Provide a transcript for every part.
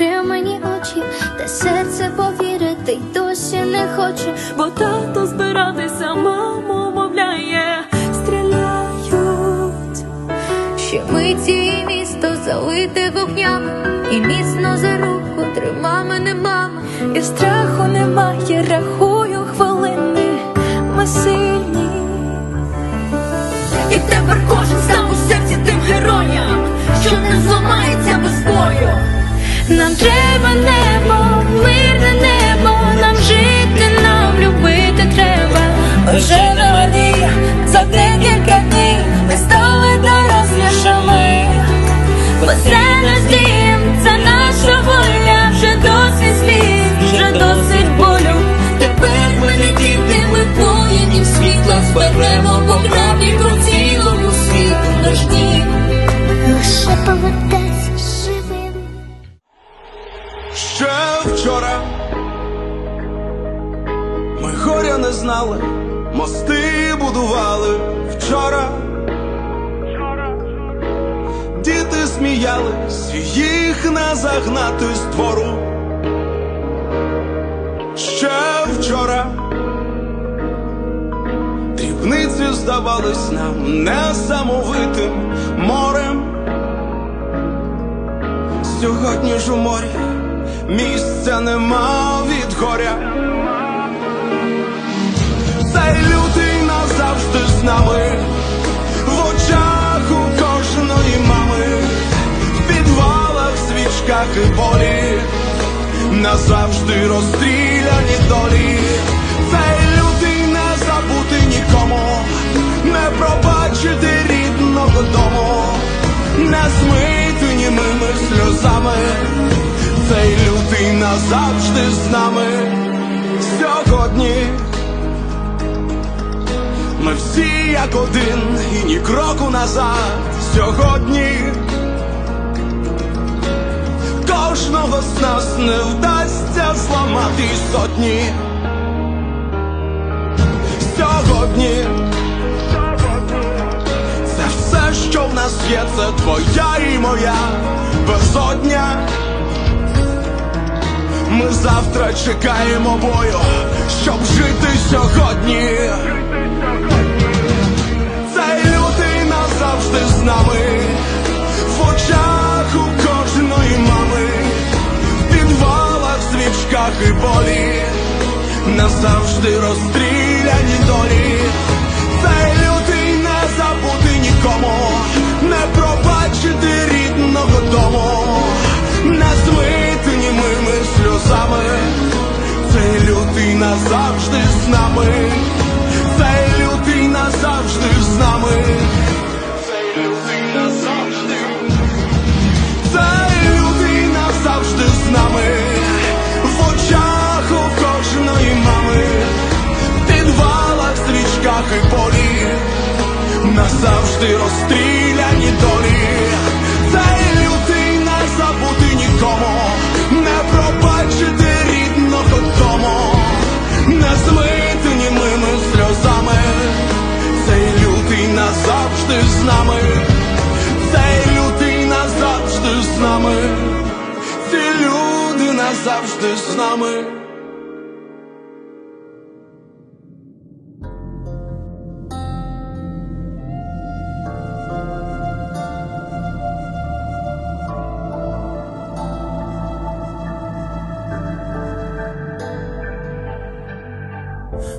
закрив мені очі, та серце повірити й досі не хоче. Бо тато збиратися, маму мовляє, стріляють. Ще миті місто залите вогнями, і міцно за руку трима мене мама. І страху немає, рахую хвилини, ми. Нам треба небо, мирне небо, нам жити, нам любити треба. Вже на воді за декілька днів ми стали дорослішими. Бо це наш дім, це наша воля, вже досить сліз, вже досить болю. Тепер ми не діти, ми воїнів світла, зберемо по правді про цілому світу наш дім. Лише горя не знали, мости будували вчора. Діти сміялись, їх не загнати з двору. Ще вчора дрібниці здавались нам несамовитим морем. Сьогодні ж у морі місця нема від горя. Цей лютий назавжди з нами, в очах у кожної мами, в підвалах, свічках і болі, назавжди розстріляні долі. Цей лютий не забути нікому, не пробачити рідного дому, не змити німими сльозами. Цей лютий назавжди з нами всі як один і ні кроку назад сьогодні. Кожного з нас не вдасться зламати сотні. Сьогодні це все, що в нас є, це твоя і моя безодня. Ми завтра чекаємо бою, щоб жити сьогодні. Нами, в очах у кожної мами, в підвалах, свічках і болі, назавжди розстріляні долі. Цей лютий не забути нікому, не пробачити рідного дому, не змити німими сльозами. Цей лютий назавжди з нами, назавжди розстріляні долі, цей лютий не забути нікому, не пробачити рідного дому, не змити німими сльозами, цей лютий назавжди з нами, цей лютий назавжди з нами, ці люди назавжди з нами.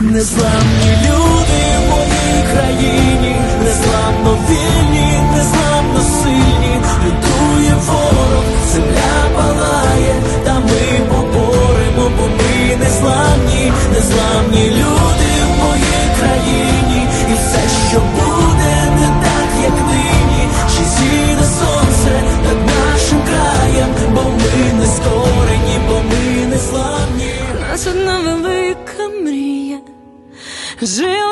Незламні люди в моїй країні, незламно вільні,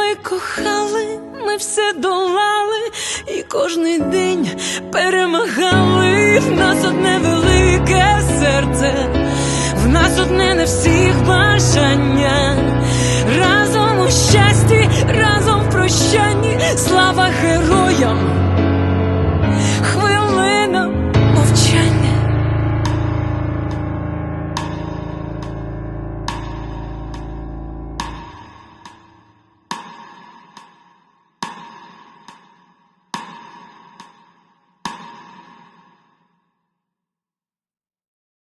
Жили, кохали, ми все долали, і кожний день перемагали. В нас одне велике серце, в нас одне на всіх бажання.